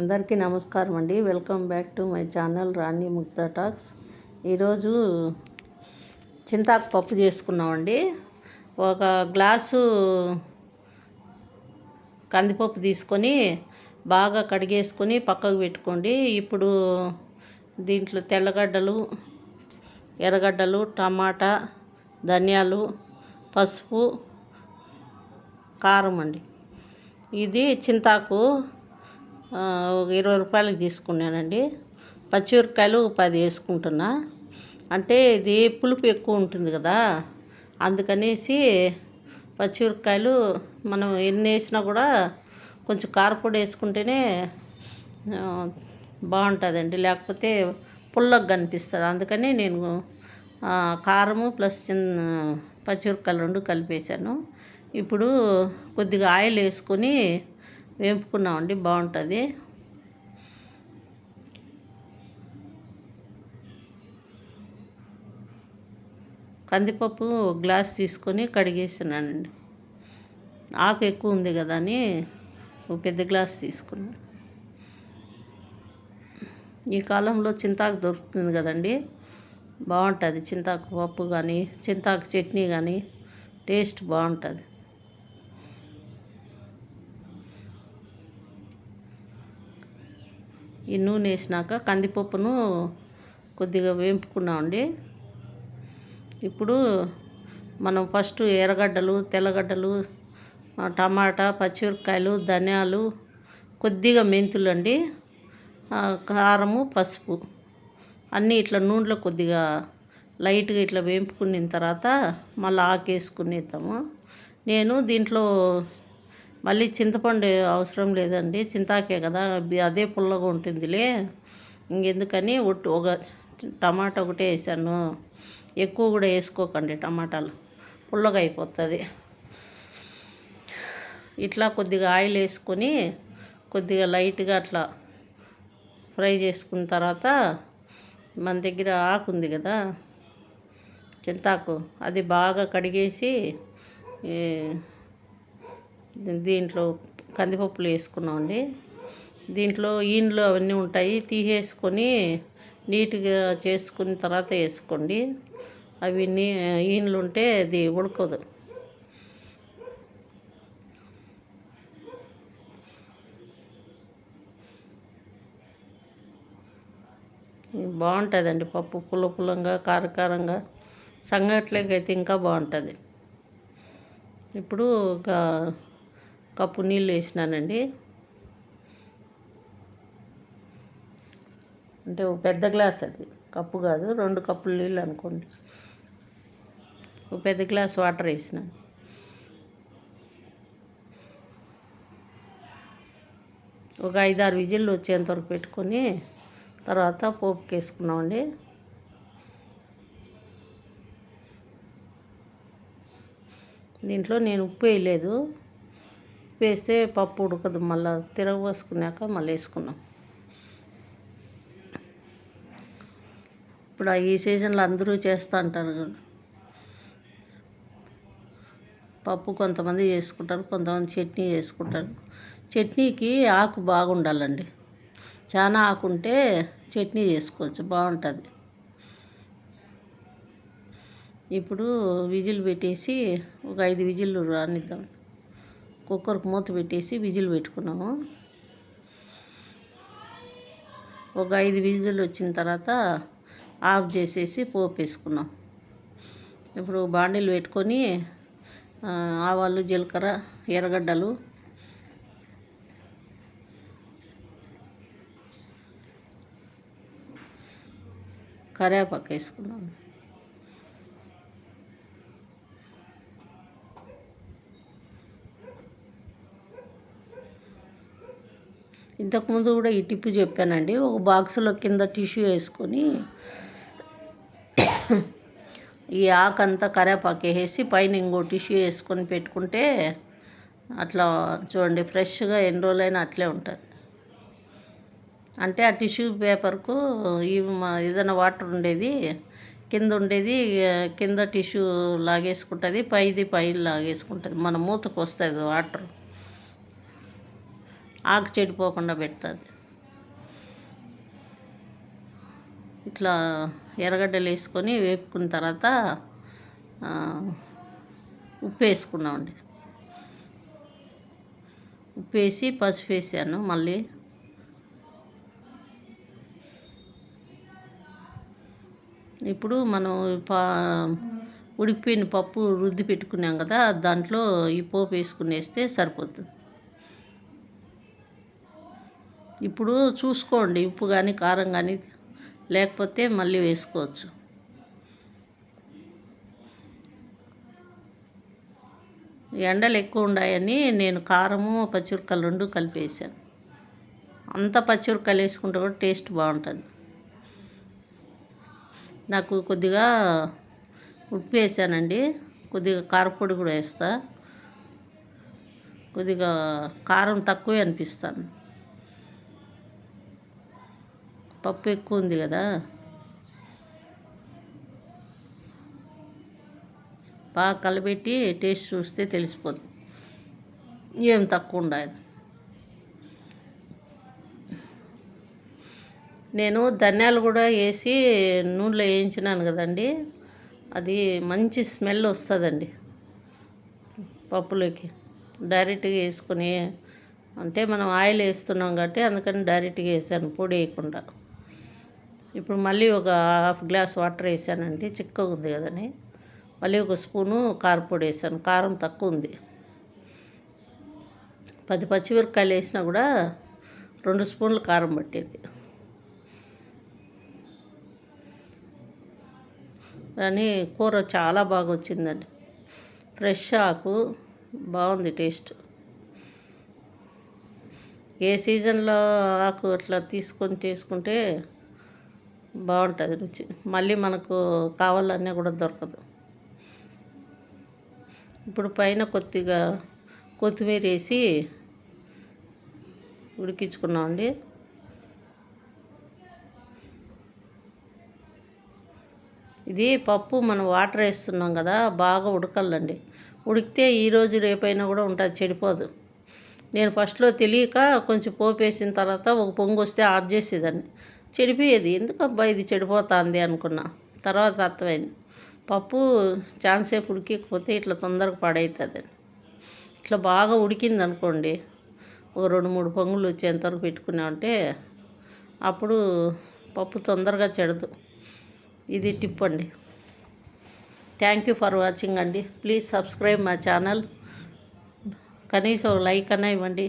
అందరికీ నమస్కారం అండి. Welcome back to my channel Rani Mukta talks. ఈరోజు చింతాకు పప్పు చేసుకున్నామండి. ఒక గ్లాసు కందిపప్పు తీసుకొని బాగా కడిగేసుకొని పక్కకు పెట్టుకోండి. ఇప్పుడు దీంట్లో తెల్లగడ్డలు ఎర్రగడ్డలు టమాటా ధనియాలు పసుపు కారం అండి. ఇది చింతాకు ఇరవై రూపాయలకి తీసుకున్నానండి. పచ్చిమిరపకాయలు పది వేసుకుంటున్నా. అంటే ఇది పులుపు ఎక్కువ ఉంటుంది కదా అందుకనేసి పచ్చిమిరపకాయలు మనం ఎన్ని వేసినా కూడా కొంచెం కారపొడి వేసుకుంటేనే బాగుంటుందండి. లేకపోతే పుల్లగా కనిపిస్తుంది. అందుకని నేను కారము ప్లస్ చిన్న పచ్చిమిరపకాయలు రెండు కలిపేసాను ఇప్పుడు కొద్దిగా ఆయిల్ వేసుకొని వేపుకున్నామండి బాగుంటుంది. కందిపప్పు గ్లాస్ తీసుకొని కడిగేసినానండి. ఆకు ఎక్కువ ఉంది కదా అని పెద్ద గ్లాస్ తీసుకున్నాను ఈ కాలంలో చింతాకు దొరుకుతుంది కదండి బాగుంటుంది. చింతాకు పప్పు కానీ చింతాకు చట్నీ కానీ టేస్ట్ బాగుంటుంది. ఈ నూనె వేసినాక కందిపప్పును కొద్దిగా వేపుకున్నామండి. ఇప్పుడు మనం ఫస్ట్ ఎర్రగడ్డలు తెల్లగడ్డలు టమాటా పచ్చిమిరపకాయలు ధనియాలు కొద్దిగా మెంతులు అండి కారము పసుపు అన్నీ ఇట్లా నూనెలో కొద్దిగా లైట్గా ఇట్లా వేపుకున్న తర్వాత మళ్ళీ ఆకేసుకునేద్దాము. నేను దీంట్లో మళ్ళీ చింతపండు అవసరం లేదండి. చింతాకే కదా అదే పుల్లగా ఉంటుందిలే. ఇంకెందుకని ఒక టమాటా ఒకటే వేసాను. ఎక్కువ కూడా వేసుకోకండి టమాటాలు. పుల్లగా అయిపోతుంది. ఇట్లా కొద్దిగా ఆయిల్ వేసుకొని కొద్దిగా లైట్గా అట్లా ఫ్రై చేసుకున్న తర్వాత మన దగ్గర ఆకు ఉంది కదా చింతాకు అది బాగా కడిగేసి దీంట్లో కందిపప్పులు వేసుకున్నామండి. దీంట్లో ఈన్లు అవన్నీ ఉంటాయి తీసేసుకొని నీట్గా చేసుకున్న తర్వాత వేసుకోండి. అవి నీ ఈన్లు ఉంటే అది ఉడకదు. బాగుంటుందండి పప్పు పుల్ల పుల్లంగా కారకారంగా. సంగట్లేకైతే అయితే ఇంకా బాగుంటుంది. ఇప్పుడు కప్పు నీళ్ళు వేసినానండి. అంటే ఒక పెద్ద గ్లాస్ అది. కప్పు కాదు రెండు కప్పులు నీళ్ళు అనుకోండి. ఒక పెద్ద గ్లాస్ వాటర్ వేసినాను ఒక ఐదారు విజిల్లు వచ్చేంతవరకు పెట్టుకొని తర్వాత పోపుకి వేసుకున్నామండి. దీంట్లో నేను ఉప్పు వేయలేదు. వేస్తే పప్పు ఉడకదు. మళ్ళీ తిరగబోసుకున్నాక మళ్ళీ వేసుకున్నాం ఇప్పుడు ఈ సీజన్లో అందరూ చేస్తూ అంటారు కదా. పప్పు కొంతమంది చేసుకుంటారు కొంతమంది చట్నీ చేసుకుంటారు. చట్నీకి ఆకు బాగుండాలండి. చాలా ఆకు ఉంటే చట్నీ చేసుకోవచ్చు బాగుంటుంది. ఇప్పుడు విజిల్ పెట్టేసి ఒక ఐదు విజిల్లు రానిద్దాం. కుక్కర్కి మూత పెట్టేసి విజిల్ పెట్టుకున్నాము. ఒక ఐదు విజిల్ వచ్చిన తర్వాత ఆఫ్ చేసేసి పోపు వేసుకున్నాం. ఇప్పుడు బాండీలు పెట్టుకొని ఆవాలు జీలకర్ర ఎర్రగడ్డలు కరివేపాకు వేసుకున్నాను ఇంతకుముందు కూడా ఈ టిప్పు చెప్పానండి. ఒక బాక్స్లో కింద టిష్యూ వేసుకొని ఈ ఆకంతా కరేపాకు వేసి పైన ఇంకో టిష్యూ వేసుకొని పెట్టుకుంటే అట్లా చూడండి ఫ్రెష్గా ఎన్ని రోజులైనా అట్లే ఉంటుంది. అంటే ఆ టిష్యూ పేపర్కు ఏదైనా వాటర్ ఉండేది కింద ఉండేది కింద టిష్యూ లాగేసుకుంటుంది పైది పైన లాగేసుకుంటుంది. మన మూతకు వస్తుంది వాటర్ ఆకు చెడిపోకుండా పెడుతుంది. ఇట్లా ఎర్రగడ్డలు వేసుకొని వేపుకున్న తర్వాత ఉప్పు వేసుకున్నామండి. ఉప్పు వేసి పసుపు వేసాను మళ్ళీ. ఇప్పుడు మనం పా ఉడికిపోయిన పప్పు రుద్ది పెట్టుకున్నాం కదా దాంట్లో ఈ పోపు వేసుకుని వేస్తే సరిపోతుంది. ఇప్పుడు చూసుకోండి ఉప్పు కానీ కారం కానీ లేకపోతే మళ్ళీ వేసుకోవచ్చు. ఎండలు ఎక్కువ ఉన్నాయని నేను కారము పచ్చిమిరపకాయలు రెండు కలిపేసాను. అంత పచ్చిమిరపకాయలు వేసుకుంటే కూడా టేస్ట్ బాగుంటుంది. నాకు కొద్దిగా ఉప్పు వేసానండి కొద్దిగా కారపొడి కూడా వేస్తా. కొద్దిగా కారం తక్కువే అనిపిస్తాను. పప్పు ఎక్కువ ఉంది కదా. బాగా కలబెట్టి టేస్ట్ చూస్తే తెలిసిపోతుంది ఏం తక్కువ ఉండదు. నేను ధనియాలు కూడా వేసి నూనెలో వేయించినాను కదండి. అది మంచి స్మెల్ వస్తుందండి పప్పులోకి. డైరెక్ట్గా వేసుకుని అంటే మనం ఆయిల్ వేస్తున్నాం కాబట్టి అందుకని డైరెక్ట్గా వేసాను పొడి వేయకుండా. ఇప్పుడు మళ్ళీ ఒక హాఫ్ గ్లాస్ వాటర్ వేసానండి చిక్కగా ఉంది కదని మళ్ళీ ఒక స్పూను కారపొడి వేసాను కారం తక్కువ ఉంది. పది పచ్చిమిరపకాయలు వేసినా కూడా రెండు స్పూన్లు కారం పట్టేది. కానీ కూర చాలా బాగా వచ్చిందండి. ఫ్రెష్ ఆకు బాగుంది టేస్ట్. ఏ సీజన్లో ఆకు అట్లా తీసుకొని చేసుకుంటే బాగుంటుంది రుచి. మళ్ళీ మనకు కావాలన్నీ కూడా దొరకదు. ఇప్పుడు పైన కొద్దిగా కొత్తిమీర వేసి ఉడికించుకున్నామండి. ఇది పప్పు మనం వాటర్ వేస్తున్నాం కదా బాగా ఉడకాలండి ఉడికితే ఈరోజు రేపైనా కూడా ఉంటుంది చెడిపోదు. నేను ఫస్ట్లో తెలియక కొంచెం పోపు వేసిన తర్వాత ఒక పొంగు వస్తే ఆఫ్ చేసేదాన్ని. చెడిపోయేది. ఎందుకు అబ్బా ఇది చెడిపోతుంది అనుకున్నా. తర్వాత అర్థమైంది. పప్పు చాలాసేపు ఉడికిపోతే ఇట్లా తొందరగా పాడవుతుంది ఇట్లా బాగా ఉడికింది అనుకోండి ఒక రెండు మూడు పొంగులు వచ్చేంతవరకు పెట్టుకున్నామంటే అప్పుడు పప్పు తొందరగా చెడదు. ఇది టిప్ అండి. థ్యాంక్ యూ ఫర్ వాచింగ్ అండి. ప్లీజ్ సబ్స్క్రైబ్ మా ఛానల్ కనీసం లైక్ అన్నా ఇవ్వండి.